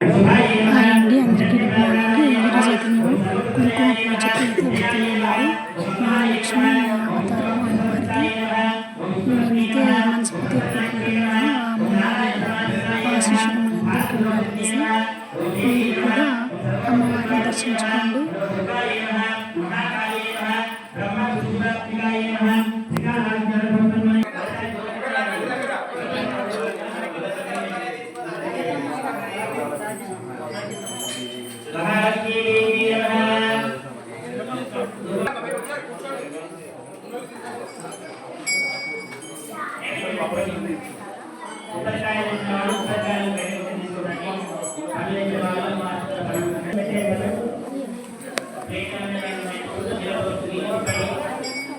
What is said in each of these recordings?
Hi అండి అందరికీ good morning. ఈరోజు అయితే మేము కుంకుమ పూజ అయితే వెళ్తున్నాము మహాలక్ష్మి అవతారం అమ్మవారికి నేనైతే మనస్ఫూర్తి కోరుకుంటున్నాను ఆ మనందరికీ ఉండాలనేసి మీరు కూడా అమ్మవారిని దర్శించుకోండి.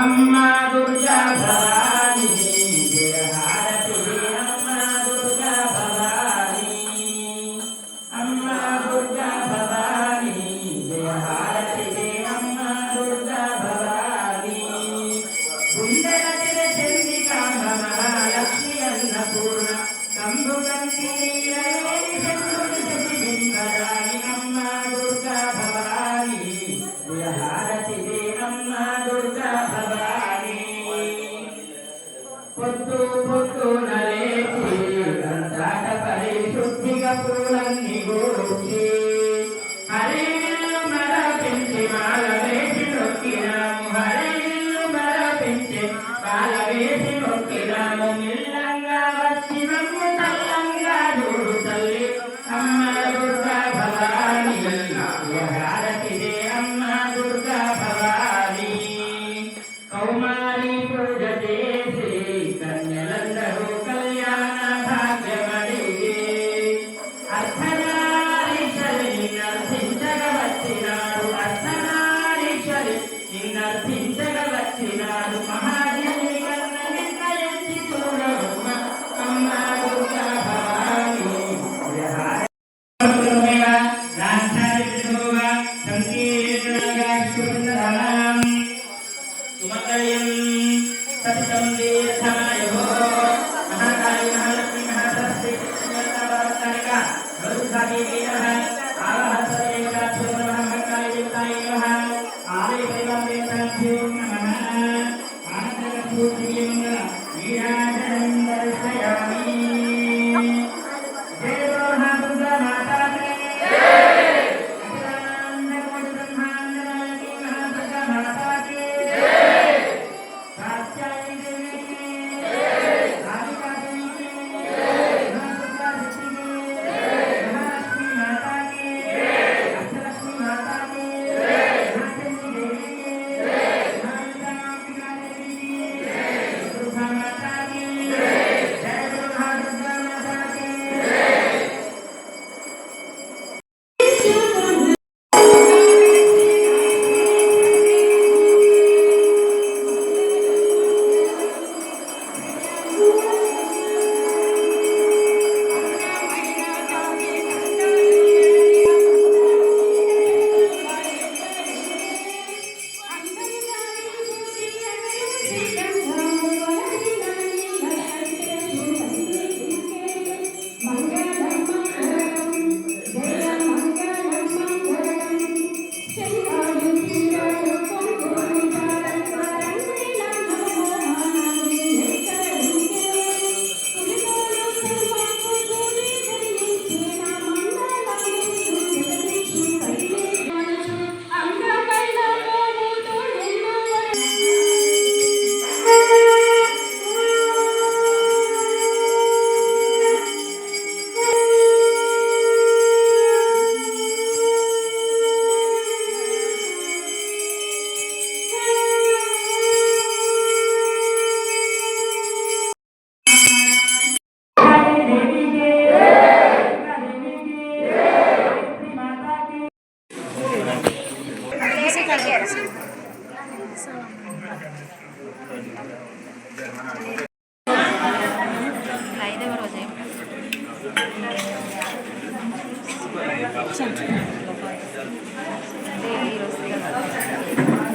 అమ్మా దుర్గా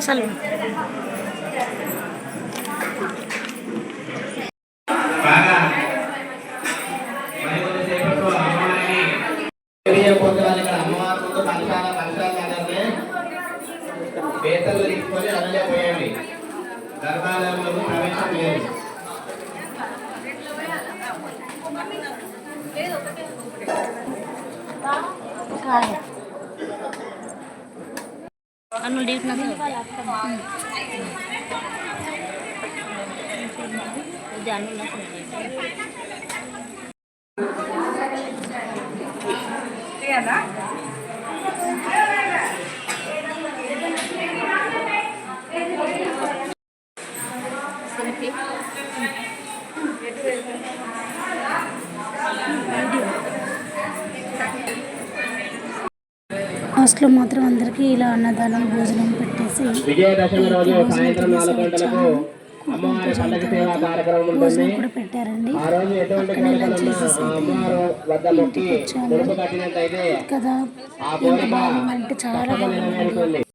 చల్ బాగా అన్ను డీప్ ఇది అన్ను హాస్టల్లో మాత్రం అందరికీ ఇలా అన్నదానం భోజనం పెట్టేసి భోజనం కూడా పెట్టారండి. మొక్కి ముడుపు కట్టినట్టయితే కదా ఎంత బాగుందంటే చాలా బాగుంది